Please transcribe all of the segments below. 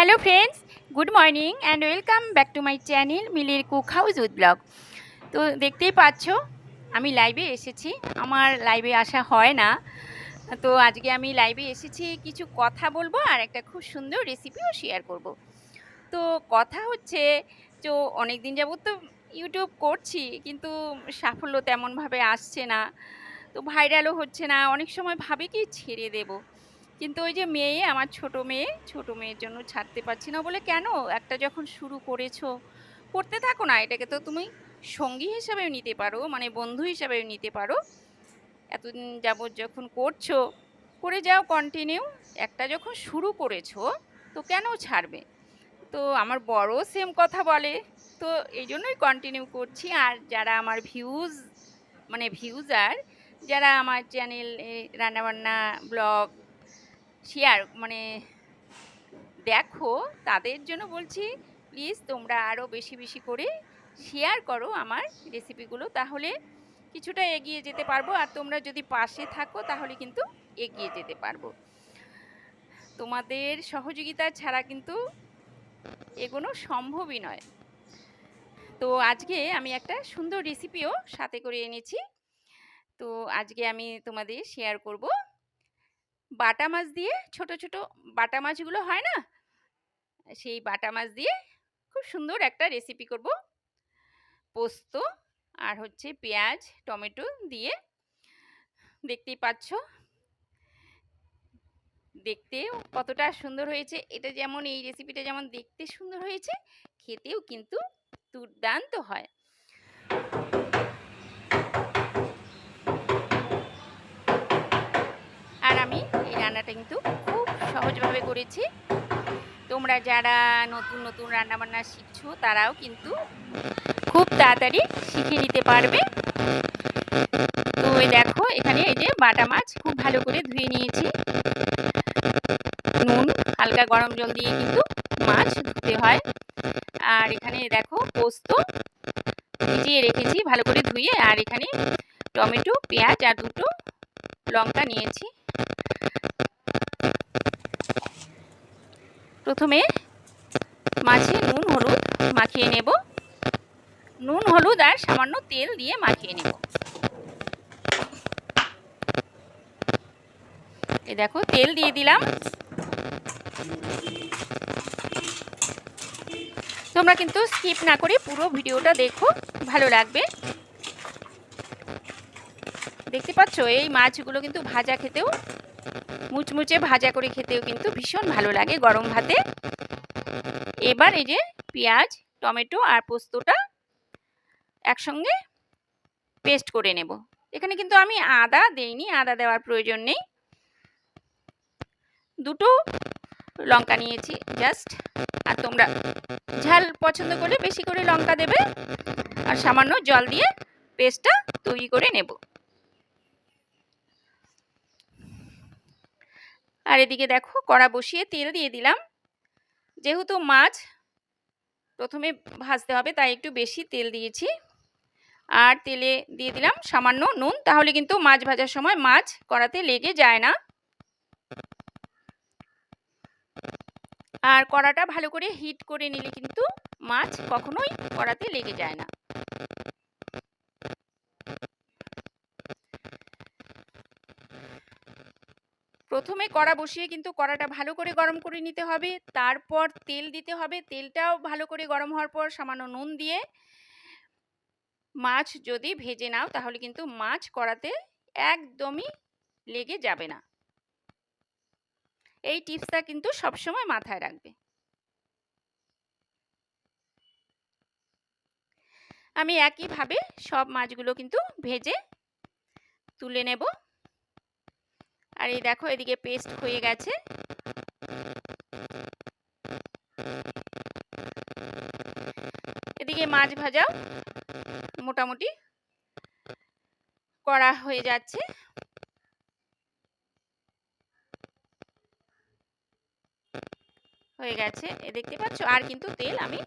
Hello friends good morning and welcome back to my channel মিলির cook house with blog তো দেখতেই পাচ্ছ, আমি লাইভে এসেছি। আমার লাইভে আসা হয় না। তো আজকে আমি লাইভে এসেছি, কিছু কথা বলব আর একটা খুব সুন্দর রেসিপিও শেয়ার করব। তো কথা হচ্ছে, তো অনেক দিন যাবত তো ইউটিউব করছি, কিন্তু সাফল্য তেমনভাবে আসছে না। তো ভাইরালও হচ্ছে না। অনেক সময় ভাবি কি ছেড়ে দেবো। কিন্তু ওই যে মেয়ে, আমার ছোট মেয়ে, ছোট মেয়ের জন্য ছাড়তে পারছি না বলে কেন? একটা যখন শুরু করেছ, করতে থাকো না। এটাকে তো তুমি সঙ্গী হিসাবেও নিতে পারো মানে বন্ধু হিসাবেও নিতে পারো। এতদিন যাবৎ যখন করছ, করে যাও কন্টিনিউ একটা যখন শুরু করেছ, তো কেন ছাড়বে? তো আমার বড় সেম কথা বলে। তো এই জন্যই কন্টিনিউ করছি। আর যারা আমার ভিউজ মানে ভিউজার যারা আমার চ্যানেল রান্নাবান্না ব্লগ শেয়ার মানে দেখো, তাদের জন্য বলছি প্লিজ তোমরা আরও বেশি বেশি করে শেয়ার করো আমার রেসিপিগুলো তাহলে কিছুটা এগিয়ে যেতে পারব, আর তোমরা যদি পাশে থাকো, তাহলে কিন্তু এগিয়ে যেতে পারব। তোমাদের সহযোগিতা ছাড়া কিন্তু এগোনো সম্ভবই নয়। তো আজকে আমি একটা সুন্দর রেসিপিও সাথে করে এনেছি। তো আজকে আমি তোমাদের শেয়ার করব। বাটা মাছ দিয়ে ছোট ছোট বাটা মাছগুলো হয় না? সেই বাটা মাছ দিয়ে খুব সুন্দর একটা রেসিপি করব। পোস্ত আর হচ্ছে পেঁয়াজ, টমেটো দিয়ে। দেখতেই পাচ্ছ? দেখতেও কতটা সুন্দর হয়েছে। এটা যেমন এই রেসিপিটা যেমন দেখতে সুন্দর হয়েছে, খেতেও কিন্তু দুর্দান্ত হয়। আর আমি রান্নাটা কিন্তু খুব সহজভাবে করেছি। তোমরা যারা নতুন নতুন রান্নাবান্না শিখছো, তারাও কিন্তু খুব তাড়াতাড়ি শিখে নিতে পারবে। তো দেখো, এখানে এই যে বাটা মাছ খুব ভালো করে ধুয়ে নিয়েছি। নুন, হালকা গরম জল দিয়ে কিন্তু মাছ ধুতে হয়। আর এখানে দেখো, পোস্ত ভিজিয়ে রেখেছি ভালো করে ধুয়ে। আর এখানে টমেটো, পেঁয়াজ আর দুটো লঙ্কা নিয়েছি। প্রথমে মাছে নুন, হলুদ মাখিয়ে নেব। নুন, হলুদ আর সামান্য তেল দিয়ে মাখিয়ে নেব। এই দেখো, তেল দিয়ে দিলাম। তোমরা কিন্তু স্কিপ না করে পুরো ভিডিওটা দেখো, ভালো লাগবে। দেখতে পাচ্ছ? এই মাছগুলো কিন্তু ভাজা খেতেও, মুচমুচে ভাজা করে খেতেও কিন্তু ভীষণ ভালো লাগে গরম ভাতে। এবার এই যে পেঁয়াজ, টমেটো আর পোস্তটা একসঙ্গে পেস্ট করে নেব। এখানে কিন্তু আমি আদা দেইনি, আদা দেওয়ার প্রয়োজন নেই। দুটো লঙ্কা নিয়েছি, জাস্ট। আর তোমরা ঝাল পছন্দ করলে বেশি করে লঙ্কা দেবে। আর সামান্য জল দিয়ে পেস্টটা তৈরি করে নেব। আর এদিকে দেখো, কড়া বসিয়ে তেল দিয়ে দিলাম। যেহেতু মাছ প্রথমে ভাজতে হবে, তাই একটু বেশি তেল দিয়েছি। আর তেলে দিয়ে দিলাম সামান্য নুন, তাহলে কিন্তু মাছ ভাজার সময় মাছ কড়াতে লেগে যায় না। আর কড়াটা ভালো করে হিট করে নিলে কিন্তু মাছ কখনোই কড়াতে লেগে যায় না। প্রথমে কড়া বসিয়ে কিন্তু কড়াটা ভালো করে গরম করে নিতে হবে। তারপর তেল দিতে হবে। তেলটাও ভালো করে গরম হওয়ার পর সামান্য নুন দিয়ে মাছ যদি ভেজে নাও, তাহলে কিন্তু মাছ কড়াতে একদমই লেগে যাবে না। এই টিপসটা কিন্তু সবসময় মাথায় রাখবে। আমি একইভাবে সব মাছগুলো কিন্তু ভেজে তুলে নেব। আর এই দেখো, এদিকে পেস্ট হয়ে গেছে। এদিকে মাছ ভাজাও মোটামুটি করা হয়ে যাচ্ছে। হয়ে গেছে। এ দেখতে পাচ্ছ? আর কিন্তু তেল আমি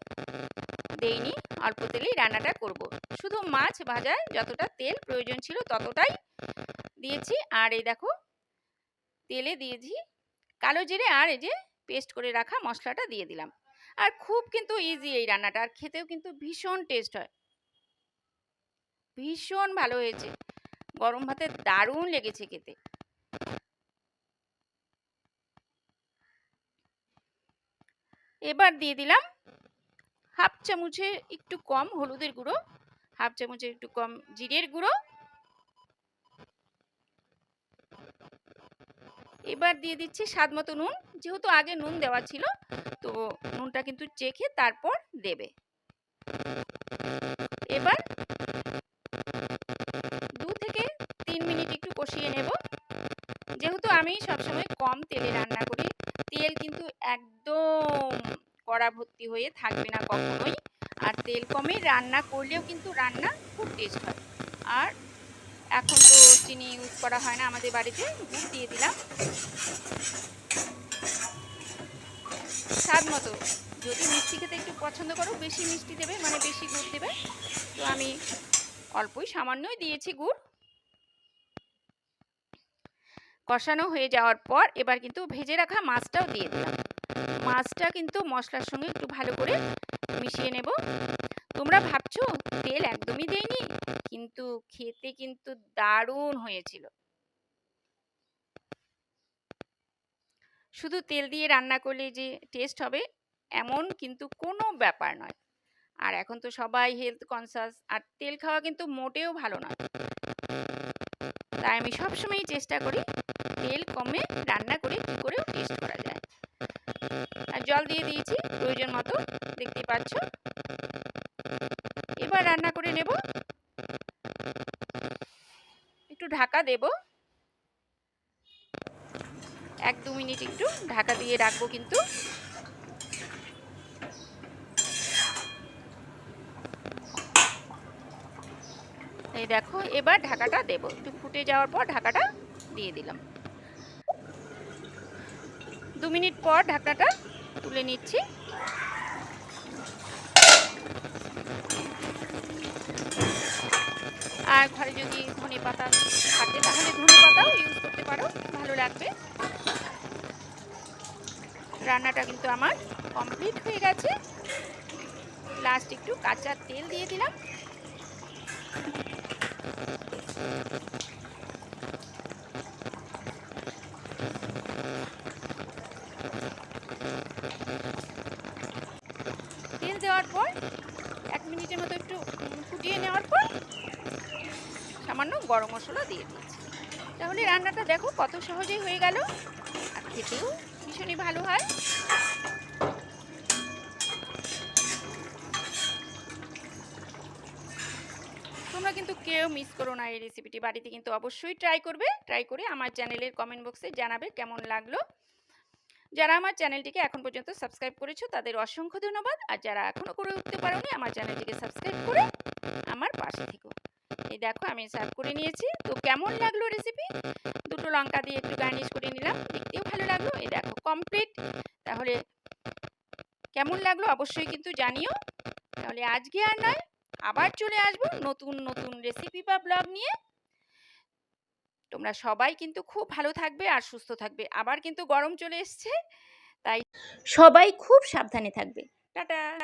দেইনি, অল্প তেলেই রান্নাটা করব। শুধু মাছ ভাজায় যতটা তেল প্রয়োজন ছিল ততটাই দিয়েছি। আর এই দেখো তেলে দিয়েছি। কালো জিরে আর এই যে পেস্ট করে রাখা মশলাটা দিয়ে দিলাম। আর খুব কিন্তু ইজি এই রান্নাটা। আর খেতেও কিন্তু ভীষণ টেস্ট হয়। ভীষণ ভালো হয়েছে। গরম ভাতে দারুণ লেগেছে খেতে। এবার দিয়ে দিলাম হাফ চামচে একটু কম হলুদের গুঁড়ো, হাফ চামচে একটু কম জিরের গুঁড়ো এবার দিয়ে দিচ্ছি স্বাদ মতো নুন। যেহেতু আগে নুন দেওয়া ছিল, তো নুনটা কিন্তু চেখে তারপর দেবে। এবার দু থেকে তিন মিনিট একটু কষিয়ে নেব। যেহেতু আমি সবসময় কম তেলে রান্না করি, তেল কিন্তু একদম কড়া ভর্তি হয়ে থাকবে না কখনোই। আর তেল কমে রান্না করলেও কিন্তু রান্না খুব টেস্ট হয়। আর এখন তো চিনি ইউজ করা হয় না আমাদের বাড়িতে গুড় দিয়ে দিলাম। স্বাদ মতো। যদি মিষ্টি খেতে একটু পছন্দ করো, বেশি মিষ্টি দেবে মানে বেশি গুড় দেবে। তো আমি অল্পই সামান্যই দিয়েছি গুড়। কষানো হয়ে যাওয়ার পর এবার কিন্তু ভেজে রাখা মাছটাও দিয়ে দিলাম। মাছটা কিন্তু মশলার সঙ্গে একটু ভালো করে মিশিয়ে নেব। তোমরা ভাবছ তেল একদমই খেতে কিন্তু দারুণ হয়েছিল। শুধু তেল দিয়ে রান্না করলে যে টেস্ট হবে, এমন কিন্তু কোনো ব্যাপার নয়। আর এখন তো সবাই হেলথ কনসাস আর তেল খাওয়া কিন্তু মোটেও ভালো নয় তাই আমি সবসময়ই চেষ্টা করি তেল কমে রান্না করে কী করেও টেস্ট করা যায়। আর জল দিয়ে দিয়েছি, প্রয়োজন মতো, দেখতেই পাচ্ছ। এবার রান্না করে নেব একটু ঢাকা দেব। এক দু মিনিট একটু ঢাকা দিয়ে রাখব কিন্তু। এই দেখো, এবার ঢাকাটা দেব। একটু ফুটে যাওয়ার পর ঢাকাটা দিয়ে দিলাম। দু মিনিট পর ঢাকাটা তুলে নিচ্ছি। আর ঘরে যদি ধনে পাতা থাকে, তাহলে ধনে পাতাও ইউজ করতে পারো, ভালো লাগবে। রান্নাটা কিন্তু আমার কমপ্লিট হয়ে গেছে। লাস্ট একটু কাঁচা তেল দিয়ে দিলাম তেল দেওয়ার পর এক মিনিটের মতো একটু ফুটিয়ে নেওয়ার পর সামান্য গরম মশলা দিয়ে দিয়েছি। তাহলে রান্নাটা দেখো কত সহজেই হয়ে গেল। আর খেতেও ভীষণই ভালো হয়। তোমরা কিন্তু কেউ মিস করো না এই রেসিপিটি বাড়িতে কিন্তু অবশ্যই ট্রাই করবে। ট্রাই করে আমার চ্যানেলের কমেন্ট বক্সে জানাবে কেমন লাগল। যারা আমার চ্যানেলটিকে এখন পর্যন্ত সাবস্ক্রাইব করেছ, তাদের অসংখ্য ধন্যবাদ। আর যারা এখনও করে উঠতে পারোনি, আমার চ্যানেলটিকে সাবস্ক্রাইব করে আমার পাশে থেকো। এই দেখো আমি সার্ভ করে নিয়েছি। তো কেমন লাগল রেসিপি দুটো লঙ্কা দিয়ে একটু গার্নিশ করে নিলাম। দেখতেও ভালো লাগল। এই দেখো কমপ্লিট তাহলে কেমন লাগল অবশ্যই কিন্তু জানিও। তাহলে আজকে আর নয়, আবার চলে আসব নতুন নতুন রেসিপি বা ব্লগ নিয়ে। তোমরা সবাই কিন্তু খুব ভালো থাকবে আর সুস্থ থাকবে। আবার কিন্তু গরম চলে এসছে, তাই সবাই খুব সাবধানে থাকবে। টাটা!